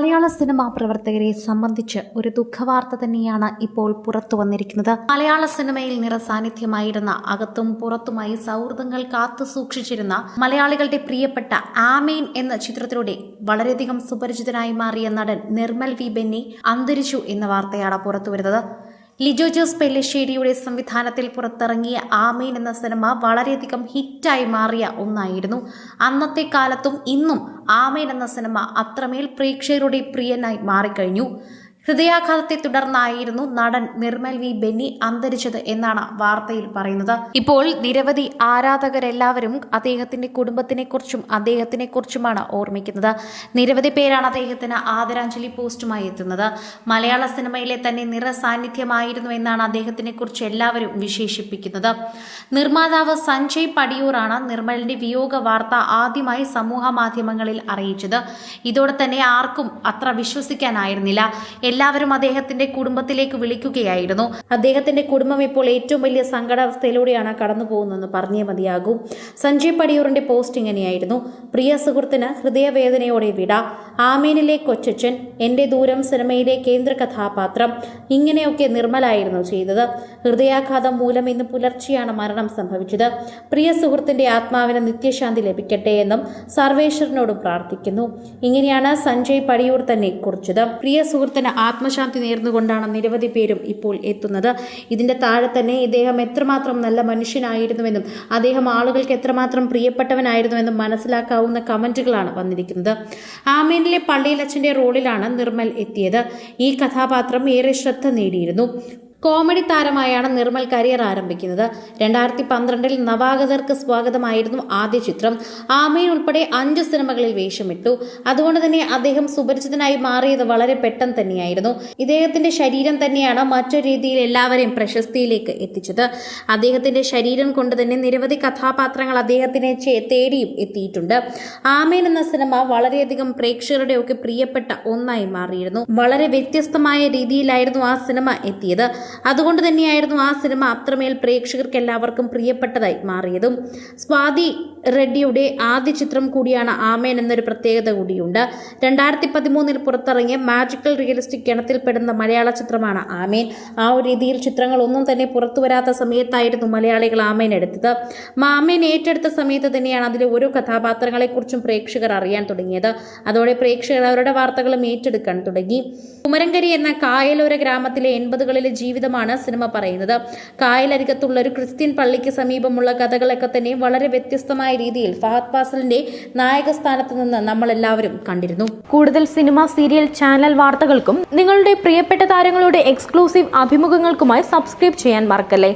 മലയാള cinema പ്രവർത്തകരെ സംബന്ധിച്ച് ഒരു ദുഃഖവാർത്ത തന്നെയാണ് ഇപ്പോൾ പുറത്തു വന്നിരിക്കുന്നത്. മലയാള സിനിമയിൽ നിറസാന്നിധ്യമായിരുന്ന അകത്തും പുറത്തുമായി സൗഹൃദങ്ങൾ കാത്തു സൂക്ഷിച്ചിരുന്ന മലയാളികളുടെ പ്രിയപ്പെട്ട ആമീൻ എന്ന ചിത്രത്തിലൂടെ വളരെയധികം സുപരിചിതനായി മാറിയ നടൻ നിർമ്മൽ വി ബെന്നി അന്തരിച്ചു എന്ന വാർത്തയാണ് പുറത്തുവരുന്നത് ലിജോ ജോസ് പെല്ലിശ്ശേരിയുടെ സംവിധാനത്തിൽ പുറത്തിറങ്ങിയ ആമീൻ എന്ന സിനിമ വളരെയധികം ഹിറ്റായി മാറിയ ഒന്നായിരുന്നു. അന്നത്തെ കാലത്തും ഇന്നും ആമീൻ എന്ന സിനിമ അത്രമേൽ പ്രേക്ഷകരുടെ പ്രിയനായി മാറിക്കഴിഞ്ഞു. ഹൃദയാഘാതത്തെ തുടർന്നായിരുന്നു നടൻ നിർമ്മൽ വി ബെന്നി അന്തരിച്ചത് എന്നാണ് വാർത്തയിൽ പറയുന്നത്. ഇപ്പോൾ നിരവധി ആരാധകരെല്ലാവരും അദ്ദേഹത്തിന്റെ കുടുംബത്തിനെ കുറിച്ചും അദ്ദേഹത്തിനെ കുറിച്ചുമാണ് ഓർമ്മിക്കുന്നത്. നിരവധി പേരാണ് അദ്ദേഹത്തിന് ആദരാഞ്ജലി പോസ്റ്റുമായി എത്തുന്നത്. മലയാള സിനിമയിലെ തന്നെ നിറസാന്നിധ്യമായിരുന്നു എന്നാണ് അദ്ദേഹത്തിനെ കുറിച്ച് എല്ലാവരും വിശേഷിപ്പിക്കുന്നത്. നിർമ്മാതാവ് സഞ്ജയ് പടിയൂറാണ് നിർമ്മലിന്റെ വിയോഗ വാർത്ത ആദ്യമായി സമൂഹ മാധ്യമങ്ങളിൽ അറിയിച്ചത്. ഇതോടെ തന്നെ ആർക്കും അത്ര വിശ്വസിക്കാനായിരുന്നില്ല. എല്ലാവരും അദ്ദേഹത്തിന്റെ കുടുംബത്തിലേക്ക് വിളിക്കുകയായിരുന്നു. അദ്ദേഹത്തിന്റെ കുടുംബം ഇപ്പോൾ ഏറ്റവും വലിയ സങ്കടാവസ്ഥയിലൂടെയാണ് കടന്നു പോകുന്നതെന്ന് പറഞ്ഞേ മതിയാകൂ. സഞ്ജയ് പടിയൂറിന്റെ പോസ്റ്റ് ഇങ്ങനെയായിരുന്നു. പ്രിയ സുഹൃത്തിന് ഹൃദയവേദനയോടെ വിട. ആമീനിലെ കൊച്ചച്ഛൻ എന്റെ ദൂരം സിനിമയിലെ കേന്ദ്ര കഥാപാത്രം. ഇങ്ങനെയൊക്കെ നിർമ്മലായിരുന്നു ചെയ്തത്. ഹൃദയാഘാതം മൂലം ഇന്ന് പുലർച്ചെയാണ് മരണം സംഭവിച്ചത്. പ്രിയ സുഹൃത്തിന്റെ ആത്മാവിന് നിത്യശാന്തി ലഭിക്കട്ടെ എന്നും സർവേശ്വരനോട് പ്രാർത്ഥിക്കുന്നു. ഇങ്ങനെയാണ് സഞ്ജയ് പടിയൂർ തന്നെ കുറിച്ചത്. പ്രിയ സുഹൃത്തിന് ആത്മശാന്തി നേർന്നുകൊണ്ടാണ് നിരവധി പേരും ഇപ്പോൾ എത്തുന്നത്. ഇതിന്റെ താഴെ തന്നെ ഇദ്ദേഹം എത്രമാത്രം നല്ല മനുഷ്യനായിരുന്നുവെന്നും അദ്ദേഹം ആളുകൾക്ക് എത്രമാത്രം പ്രിയപ്പെട്ടവനായിരുന്നുവെന്നും മനസ്സിലാക്കാവുന്ന കമന്റുകളാണ് വന്നിരിക്കുന്നത്. ആമീനിലെ പള്ളിയിലച്ഛന്റെ റോളിലാണ് നിർമ്മൽ എത്തിയത്. ഈ കഥാപാത്രം ഏറെ ശ്രദ്ധ നേടിയിരുന്നു. കോമഡി താരമായാണ് നിർമ്മൽ കരിയർ ആരംഭിക്കുന്നത്. രണ്ടായിരത്തി പന്ത്രണ്ടിൽ നവാഗതർക്ക് സ്വാഗതമായിരുന്നു ആദ്യ ചിത്രം. ആമീൻ ഉൾപ്പെടെ അഞ്ച് സിനിമകളിൽ വേഷമിട്ടു. അതുകൊണ്ട് തന്നെ അദ്ദേഹം സുപരിചിതനായി മാറിയത് വളരെ പെട്ടെന്ന് തന്നെയായിരുന്നു. ഇദ്ദേഹത്തിന്റെ ശരീരം തന്നെയാണ് മറ്റൊരു രീതിയിൽ എല്ലാവരെയും പ്രശസ്തിയിലേക്ക് എത്തിച്ചത്. അദ്ദേഹത്തിന്റെ ശരീരം കൊണ്ട് തന്നെ നിരവധി കഥാപാത്രങ്ങൾ അദ്ദേഹത്തിനെ തേടിയും എത്തിയിട്ടുണ്ട്. ആമീൻ എന്ന സിനിമ വളരെയധികം പ്രേക്ഷകരുടെ ഒക്കെ പ്രിയപ്പെട്ട ഒന്നായി മാറിയിരുന്നു. വളരെ വ്യത്യസ്തമായ രീതിയിലായിരുന്നു ആ സിനിമ എത്തിയത്. അതുകൊണ്ട് തന്നെയായിരുന്നു ആ സിനിമ അത്രമേൽ പ്രേക്ഷകർക്ക് എല്ലാവർക്കും പ്രിയപ്പെട്ടതായി മാറിയതും. സ്വാതി റെഡ്ഡിയുടെ ആദ്യ ചിത്രം കൂടിയാണ് ആമേൻ എന്നൊരു പ്രത്യേകത കൂടിയുണ്ട്. രണ്ടായിരത്തി പതിമൂന്നിൽ പുറത്തിറങ്ങിയ മാജിക്കൽ റിയലിസ്റ്റിക് ഗണത്തിൽപ്പെടുന്ന മലയാള ചിത്രമാണ് ആമേൻ. ആ ഒരു രീതിയിൽ ചിത്രങ്ങൾ ഒന്നും തന്നെ പുറത്തു വരാത്ത സമയത്തായിരുന്നു മലയാളികൾ ആമേൻ എടുത്തത്. മാമേൻ ഏറ്റെടുത്ത സമയത്ത് തന്നെയാണ് അതിലെ ഓരോ കഥാപാത്രങ്ങളെക്കുറിച്ചും പ്രേക്ഷകർ അറിയാൻ തുടങ്ങിയത്. അതോടെ പ്രേക്ഷകർ അവരുടെ വാർത്തകളും ഏറ്റെടുക്കാൻ തുടങ്ങി. കുമരങ്കരി എന്ന കായലോര ഗ്രാമത്തിലെ എൺപതുകളിലെ ജീവിതമാണ് സിനിമ പറയുന്നത്. കായലരികത്തുള്ള ഒരു ക്രിസ്ത്യൻ പള്ളിക്ക് സമീപമുള്ള കഥകളൊക്കെ തന്നെ വളരെ വ്യത്യസ്തമായ രീതിയിൽ ഫഹദ് ഫാസലിന്റെ നായക സ്ഥാനത്ത് നിന്ന് നമ്മൾ എല്ലാവരും കണ്ടിരുന്നു. കൂടുതൽ സിനിമ സീരിയൽ ചാനൽ വാർത്തകൾക്കും നിങ്ങളുടെ പ്രിയപ്പെട്ട താരങ്ങളുടെ എക്സ്ക്ലൂസീവ് അഭിമുഖങ്ങൾക്കുമായി സബ്സ്ക്രൈബ് ചെയ്യാൻ മറക്കല്ലേ?